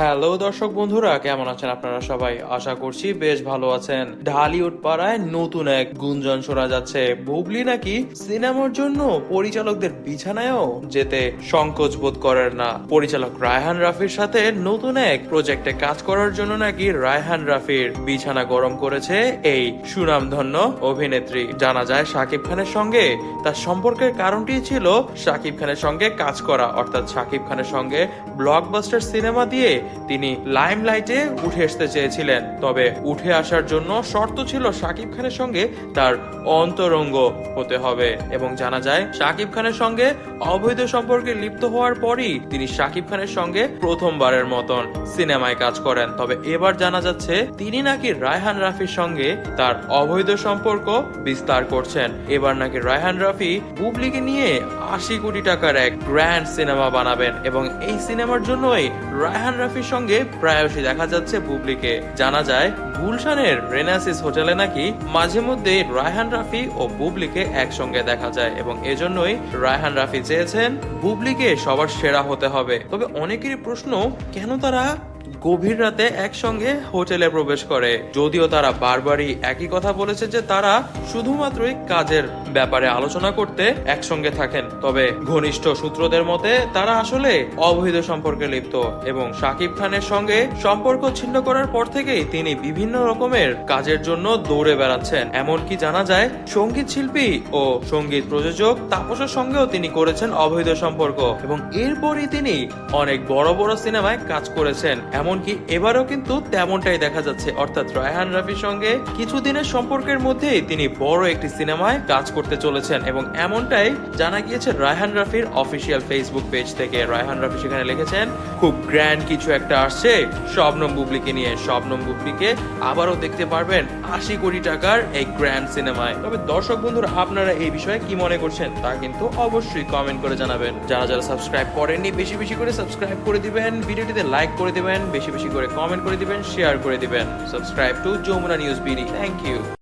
Hello দর্শক বন্ধুরা, কেমন আছেন আপনারা সবাই? আশা করছি বেশ ভালো আছেন। ঢালিউড পাড়ায় নতুন এক গুঞ্জন শোনা যাচ্ছে। বুবলি নাকি সিনেমার জন্য পরিচালকদের বিছানায়ও যেতে সংকোচ বোধ করেন না। পরিচালক রায়হান রাফির সাথে নতুন এক প্রজেক্টে কাজ করার জন্য নাকি রায়হান রাফির বিছানা গরম করেছে এই সুনামধন্য অভিনেত্রী। জানা যায়, শাকিব খানের সঙ্গে তার সম্পর্কের কারণটি ছিল শাকিব খানের সঙ্গে কাজ করা। অর্থাৎ শাকিব খানের সঙ্গে ব্লকবাস্টার সিনেমা দিয়ে তিনি লাইমলাইটে উঠে আসতে চেয়েছিলেন। তবে উঠে আসার জন্য শর্ত ছিল শাকিব খানের সঙ্গে তার অন্তরঙ্গ হতে হবে এবং জানা যায় শাকিব খানের সঙ্গে অবৈধ সম্পর্কে লিপ্ত হওয়ার পরই তিনি শাকিব খানের সঙ্গে প্রথমবারের মতন সিনেমায় কাজ করেন। তবে এবার জানা যাচ্ছে, তিনি নাকি রায়হান রাফির সঙ্গে তার অবৈধ সম্পর্ক বিস্তার করছেন। এবার নাকি রায়হান রাফি বুবলিকে নিয়ে আশি কোটি টাকার এক গ্র্যান্ড সিনেমা বানাবেন এবং এই সিনেমার জন্যই রায়হান রাফির সঙ্গে প্রায়শই দেখা যাচ্ছে বুবলিকে জানা যায়, গুলশানের রেনাসিস হোটেলে নাকি মাঝে মধ্যে রায়হান রাফি ও বুবলিকে একসঙ্গে দেখা যায় এবং এজন্যই রায়হান রাফি চেয়েছেন বুবলিকে সবার সেরা হতে হবে। তবে অনেকেরই প্রশ্ন, কেন তারা গভীর রাতে একসঙ্গে হোটেলে প্রবেশ করে। যদিও তারা বারবারই একই কথা বলেছে যে তারা শুধুমাত্রই কাজের ব্যাপারে আলোচনা করতে একসঙ্গে থাকেন। তবে ঘনিষ্ঠ সূত্রদের মতে, তারা আসলে অবৈধ সম্পর্কে লিপ্ত এবং শাকিব খানের সঙ্গে সম্পর্ক ছিন্ন করার পর থেকেই তিনি বিভিন্ন রকমের কাজের জন্য দৌড়ে বেড়াচ্ছেন। এমনকি জানা যায়, সংগীত শিল্পী ও সংগীত প্রযোজক তাপসের সঙ্গেও তিনি করেছেন অবৈধ সম্পর্ক এবং এরপরই তিনি অনেক বড় বড় সিনেমায় কাজ করেছেন। এমনকি এবারও কিন্তু তেমনটাই দেখা যাচ্ছে। অর্থাৎ রায়হান রাফির সঙ্গে কিছুদিনের সম্পর্কের মধ্যেই তিনি বড় একটি সিনেমায় কাজ করতে চলেছেন এবং এমনটাই জানা গিয়েছে রায়হান রাফির অফিসিয়াল ফেসবুক পেজ থেকে। রায়হান রাফি সেখানে লিখেছেন, খুব গ্র্যান্ড কিছু একটা আসছে। শবনম বুবলিকে নিয়ে শবনম বুবলিকে আবারও দেখতে পারবেন আশি কোটি টাকার এই গ্র্যান্ড সিনেমায়। তবে দর্শক বন্ধুরা, আপনারা এই বিষয়ে কি মনে করছেন তা কিন্তু অবশ্যই কমেন্ট করে জানাবেন। যারা যারা সাবস্ক্রাইব করেননি, বেশি বেশি করে সাবস্ক্রাইব করে দিবেন। ভিডিওটিতে লাইক করে দিবেন। বেশি বেশি করে কমেন্ট করে দিবেন শেয়ার করে দিবেন। Subscribe to Jamuna news BD thank you